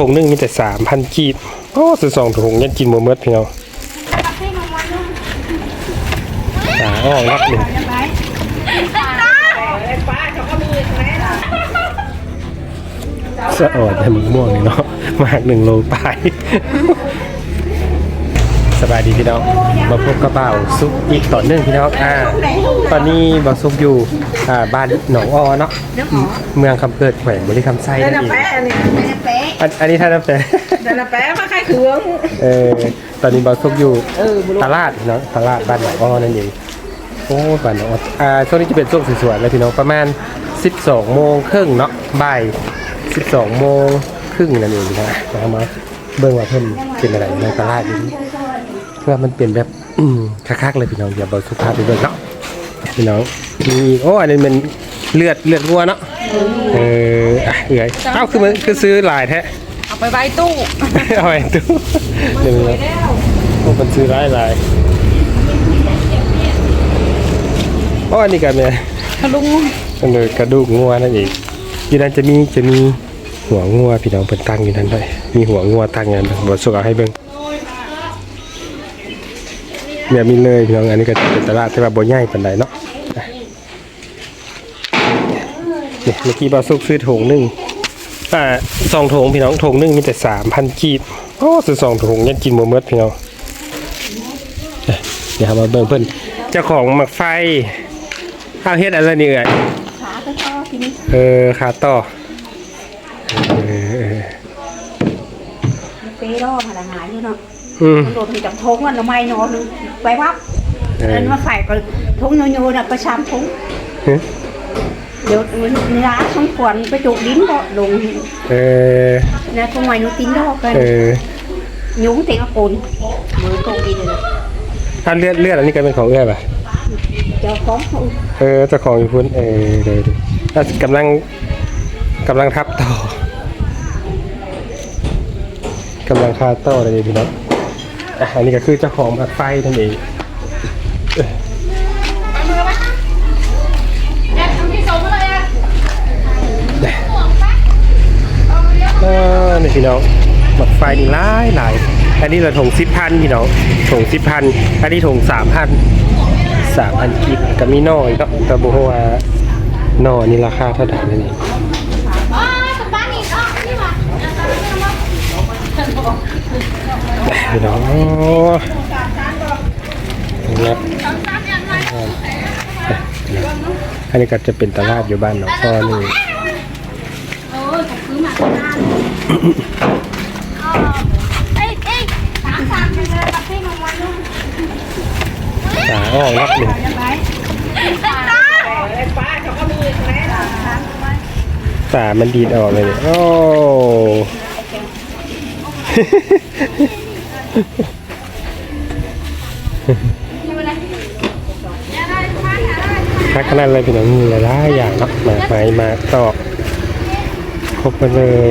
ถุงนึงมีแต่สามพันกีบโอ้ซื้อสองถุงยันกินหมดเมดพี่น้องสาอ้อรับหนึ่งสะอดแต่มึงม่วงนี่เนาะมากหนึ่งโลไปสบายดีพี่น้อง มาพบกระเป๋าซุปอีกต่อเนื่องพี่น้องอ่า ตอนนี้บาซุปอยู่อ่าบ้านหนองอ้อเนาะเมืองคำเกิดแขวงบริคำไส้เดินนั่นน่ะเองแปะนี่อันอันนี้ท่านน้ำแต่เดินน่ะแปะมาใครเขืองเออตอนนี้บาซุปอยู่ตลาดเนาะตลาดบ้านหนองอ้อนั่นเองโอ้บ้านหนองอ้ออ่าช่วงนี้จะเป็นช่วงสวยๆแล้วพี่น้องประมาณ 12โมงครึ่งเนาะบ่าย 12โมงครึ่งนั่นเองนะมามาเบิ่งว่าเพิ่นเป็นอะไรในตลาดอยู่นี่เพื่อมันเป็นแบบอืมคักๆเลยพี่น้องอย่าเบาสุภาพไปเบิ่งเนาะ พี่น้องมีอีกโอ้อันนี้มันเลือดเลือดวัวเนาะเอออะเอื่อยเอ้าคือมันคือซื้อหลายแท้ เอาไปไว้ตู้เอาไปตู้เดี๋ยวนะโอ้มันซื้อหลายหลายโอ้อันนี้กันเนี่ยทะลุงมันเลยกระดูกงัวนั่นเองอยู่นั้นจะมีจะมีหัวงัวพี่น้องเป็นตั้งอยู่นั้นด้วยมีหัวงัวตั้งอยู่นั้นบทสุกเอาให้เบิ่ง เนี่ยมีเลยพี่น้องอันนี้ก็เป็นตลาดที่ว่าบ่ใหญ่ปานใดเนาะอะเนี่ยเมื่อกี้บาสุกซื้อถุงหนึงอ่าสองถุงพี่น้องถุงหนึงมีแต่สามพันกีบโอ้ซื้อสองถุงยังกินบ่หมดพี่น้องเอ้ยเดี๋ยวเรามาเบิ่งเพิ่นเจ้าของหมักไฟเอาเฮ็ดอะไรนี่เอ่ยขาก็ต่อทีนี้เออขาต่อเออเออเปรอบพลังงานอยู่เนาะอื มมันโดนจับทงอะทำไมนอนนึงไปวับเออเดินมาใส่ก็ทงโยๆน่ะประชามทงฮะเดี๋ยวน้าสมควรไปจุกดินก็ลงเออนะทงไมนุตินดอกกันเออยุ้งเต็งอปูนมือตรงดินเลยถ้าเลือดเลือดอันนี้ก็เป็นของเอื้อยป่ะเจ้าของเขาเออเจ้าของอยู่พุ่นเออเดี๋ยวดูแล้วกำลังกำลังทับต่อกำลังคาต่อเลยพี่น้อง อะอันนี้ก็คือเจ้าของผักไฟนั่นเองเอ้ยเอนี่พี่น้องหมักไฟนี่หลายหลายอันนี้เราถงสิบพันพี่น้องถงสิบพันอันนี้ถงสามพันสามพันกิบกับมีนออีกเนาะแต่บอกว่านอนี่ราคาเท่าไหร่นั่ พี่น้องนะอันนี้ก็จะเป็นตลาดอยู่บ้านหนองพ่อนี่สาอ้อรับหนึ่งป้าเขาก็มีแม่สามันดีดออกเลยเนี่ยโอ้ ทักขนาดเลยพี่น้องมีหลายอย่างเนาะหมากไม้มาตอกครบไปเลย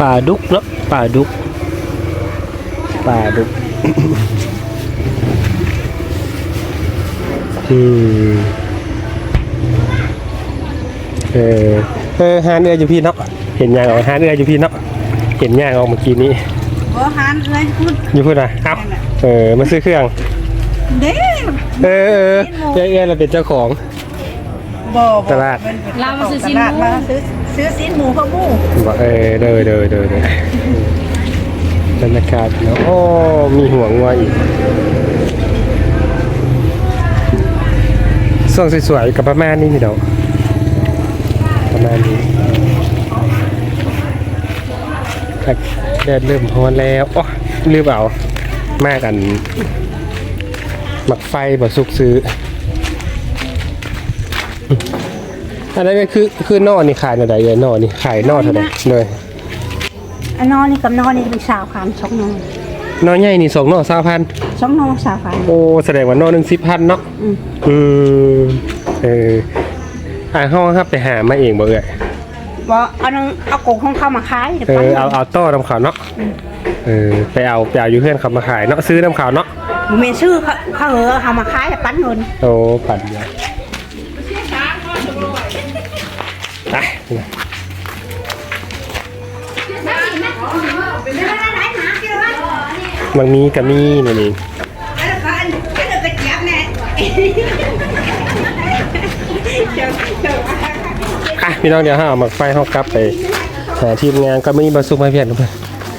ป่าดุกเนาะป่าดุกป่าดุกอืมเออเออฮานเอืออยู่พี่เนาะเห็นยางออกฮานเอืออยู่พี่เนาะ เห็นยางออกเมื่อกี้นี้บ่หันเลยพูดอยู่พูดนะเอ้าเออมาซื้อเครื่อง เด้เออเออเออเออเราเป็นเจ้าของบ่ตลาด เรามาซื้อสินหมูมาซื้อซื้อสินหมูข้าวหมูบอกเออเดยเดยเดยเดยบรรยากาศเนาะโอ้มีหัวงัวอีกส่วงสวยๆกับประมาณนี้พี่น้องประมาณนี้ครับ แดดเริ่มร้อนแล้วโอ้ลืมเอามากัน หมักไฟบ่สุกซื้ออันนั้นก็คือคือนอนี่ขายเท่าไหร่เลยนอนี่ขายนอเท่าไหร่เลยอันนอนนี่กับนอนนี่เป็นสาวคำสองนอนนอใหญ่นี่สองนอสามพันสองนอนสาวคโอ้แสดงว่านอหนึ่งสิบพันเนาะำอืมอืมเอออ่าห้องครับไปหามาเองบ่เอ่ย บ่เอานึงเอากงของเข้ามาขายเดี๋ยวเอไปอเอาเอาต้อน้ำขาวเนาะเออไปเอาไปเอาอยู่เพื่อนเขามาขายเนาะซื้อน้ำขาวเนาะเมนซื้อเขาเขาเหอะเอามาขายแต่ปั้นเงินโอ้ปั่นเดียวไปบางมีก็มีนี่นี่อะ พี่น้องเดี๋ยวห้าหมักไฟห้ากลับไปหาทีมงานก็ไม่มีบาซุกมาเพียนเพื่อน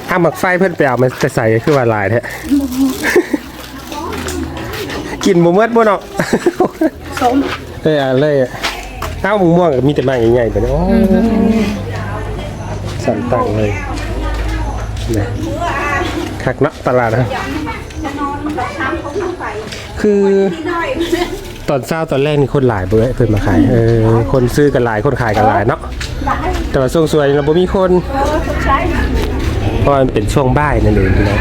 ถ้าหมักไฟเพื่อนไปเอามันจะใส่คือว่าลายแท้กินหมูเมืดบ่เนาะสมเอออะเลยอะเอ้าหมูม่วงมีแต่มาใหญ่ๆไปเนาะสั่นตังเลยเนี่ยคักเนาะตลาดนะคือ ตอนเช้าตอนแรกนี่คนหลายเบื่อเพิ่นมาขายเออคนซื้อกันหลายคนขายกันหลายเนาะแต่ว่าช่วงสวยเราบ่มีคนใช่เพราะมันเป็นช่วงบ่ายนั่นเองพี่น้อง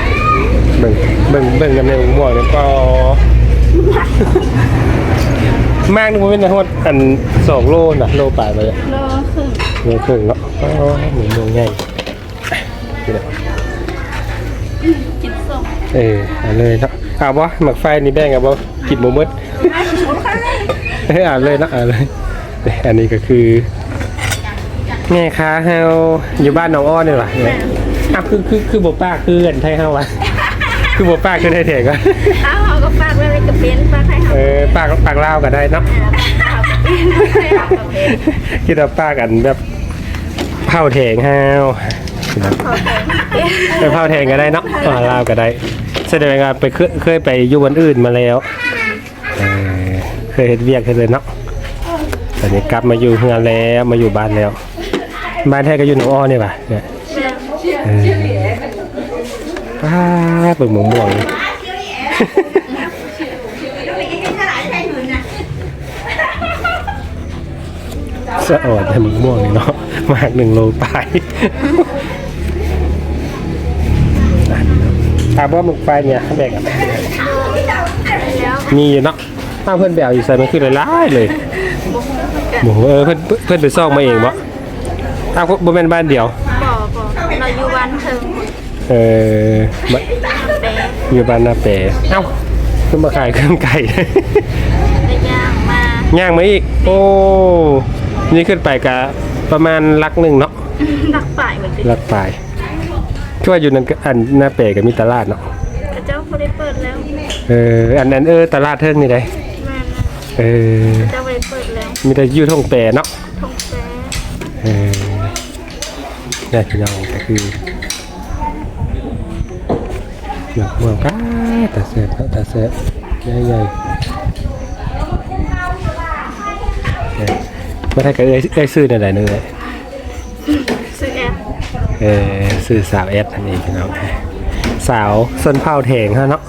เบิ่งเบิ่งเบิ่งกันในหมูม่วงนี่ก็มากนึกว่าเป็นนะฮอดอันสองโลน่ะโลปลายไปเลยโลครึ่งโลครึ่งเนาะอ๋อหมูม่วงใหญ่นี่แหละกินส้มเออเอาเลยเนาะเอาบ่หมักไฟนี่แบ่งเอาบ่กินหมูมด เฮ้ยเอาเลยเนาะเอาเลยนี่อันนี้ก็คือแม่ค้าเฮาอยู่บ้านน้องอ้อนี่หว่าเนี่ยอ้าวคือคือคือบ่ป้าคือกันไทยเฮาวะคือบ่ป้าคือไทยแท้ก็อ้าวก็ฝากไว้กับเป็นฝากให้เออปากปากลาวก็ได้เนาะคิดว่าปากกันแบบเผาแถงฮาวไปเผาแถงก็ได้เนาะปากลาวก็ได้แสดงว่าไปเคยเคยไปอยู่วันอื่นมาแล้วเออเค ยเห็นเวียกเคยเลยเนาะตอนนี้กลับมาอยู่เฮือนแล้วมาอยู่บ้านแล้ว บ้านแท้ก็อยู่หนองอ้อนี่ป่ะเนี่ยเออป้าเปิดหมวม่วงนี่สะอ่อนให้มึงม่วงเลยเนาะมากหนึ่งโลไปถามว่ามึงไปเนี่ยแบกกับมีอยู่เนาะ ถ้าเพื่อนแบกอยู่ใส่มันขึ้นเลยร้ายเลยโอ้โหเออเพื่อนเพื่อนไปซ่องมาเองวะถ้าวบ่แม่นบ้านเดียว บ่บ่เราอยู่วันเทิงเออมาแปะอยู่บ้านนาเปเอ้าเพิ่นมาขายเครื่องไก่ ได้ย่างมาย่างมาอีก โอ้ นี่ขึ้นไปกะประมาณลักหนึ่งเนาะดักป่ายเหมือนกันลักปลายคือว่าอยู่นั่นก็อันหน้าเปกับมีตลาดเนาะ กระเจ้าเขาได้เปิดแล้ว เอออันนั้นเออตลาดเทิงนี่ได้แม่นะ เออเจ้าไปเปิดแล้วมีแต่อยู่ท่องแปรเนาะทงแปะเออนี่พี่น้องก็คือหนักเมืองป้าแต่เสพแต่เสพใหญ่ใหญ่ไม่ได้ก็เอ้ยเอ้ยซื้อในไหนนึงเลย ซื้อแอปเออซื้อสาวเอสอันนี้พี่น้องสาวส้นเผาแถงฮะเนาะ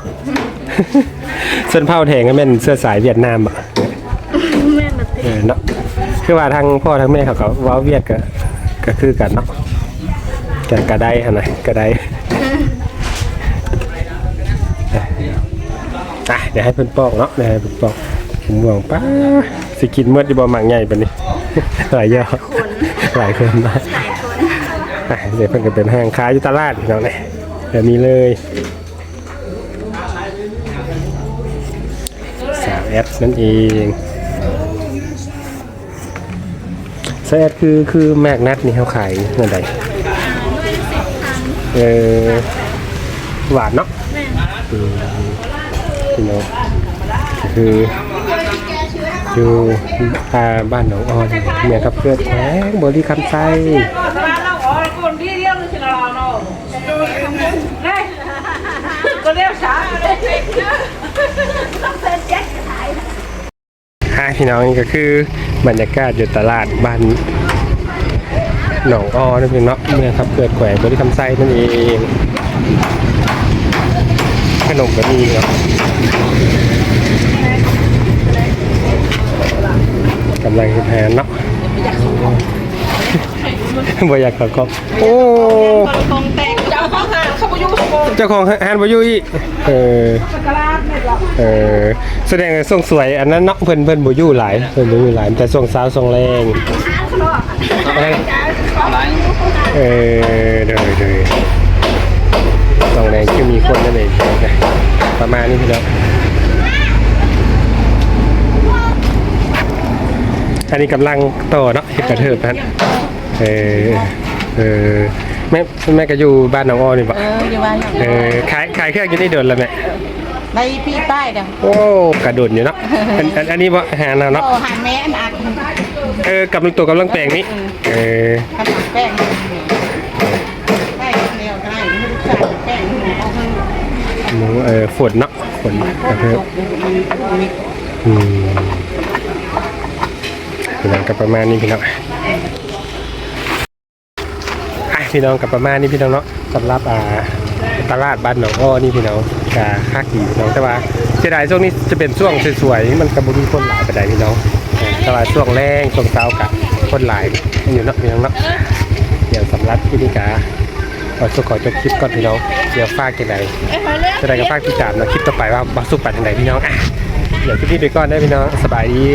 ส้นเผาแถงก็เป็นเสื้อสายเวียดนามอะ แม่มาติ เออเนาะ คือว่าทั้งพ่อทั้งแม่เขาก็เว้าเวียดก็ก็คือกันเนาะแต่กระไดฮะนะกระไดอะเดี๋ยวให้เพิ่นปอกเนาะเดี๋ยวให้เพิ่นปอกผมหวังป้าสิกินเมื่อดีบ่หมักใหญ่ปานนี้ หลายเยอะหลายคนมากหลายคนอะเดี๋ยวเพิ่นก็เป็นห้างค้าอยู่ตลาดพี่น้องเนี่ยเดี๋ยวนี้เลยสาวแอดนั่นเอง แอดคือคือแมกนัทนี่เขาขายเงินใดเออหวานเนาะแม่อืมพี่น้องก็คืออยู่อ่าบ้านหนองออนเนี่ยครับเพื่อนแท้งบริคำไซ พี่น้องนี่ก็คือบรรยากาศอยู่ตลาดบ้านหนองอ้อนั่นเองเนาะเมืองครับเกิดแขวงบริคำไซนั่นเองขนมก็มีเนาะกำลังจะแพนเนาะบ่อยากขอก็โอ้ เจ้าของแฮนด์บอยูอีกเออเออแสดงส่งสวยอันนั้นเนาะเพิ่นเพิ่นบอยู่หลายเพิ่นบอยู่หลายแต่ส่งสาวส่งแรงเออเด้อเด้อส่งแรงคือมีคนนั่นเองประมาณนี้พี่น้องอันนี้กำลังต่อเนาะเฮ็ดกระเทิบนั้นเออเออ แม่แม่ก็อยู่บ้านหนองอ้อนี่บ่เอออยู่บ้านอย่างเออขายขายเครื่องอยู่นี่โดนแล้วแม่ในพี่ป้ายเด้อโอ้กระโดดอยู่เนาะอันอันอันนี้บ่หาแนวเนาะโอ้หันแม่อันอัดเออกำลังตัวกำลังแปลงนี่เออขนาดแป้งได้เดียวได้ไม่รู้จักแป้งเอาข้างหนูเออฝนเนาะฝนกระเทตบกมันมีอืมพี่น้องกับประมาณนี้พี่น้องอะ พี่น้องกับประมาณนี้พี่น้องเนาะสำหรับอ่าตลาดบ้านหนองอ้อนี่พี่น้องกาคักดีพี่น้องแต่ว่าเสียดายช่วงนี้จะเป็นช่วงสวยๆมันกระบุมีคนหลายไปได้พี่น้องแต่ว่าช่วงแรงช่วงเช้ากับคนหลายอยู่เนาะพี่น้องเนาะเดี๋ยวสำหรับพี่นิกาขอสุขขอจบคลิปก่อนพี่น้องเดี๋ยวฝากกันไหนจะได้กับภาคที่สามเนาะคลิปต่อไปว่าบัสุกปัดทางไหนพี่น้องอะเดี๋ยวคลิปนี้ไปก่อนได้พี่น้องสบายดี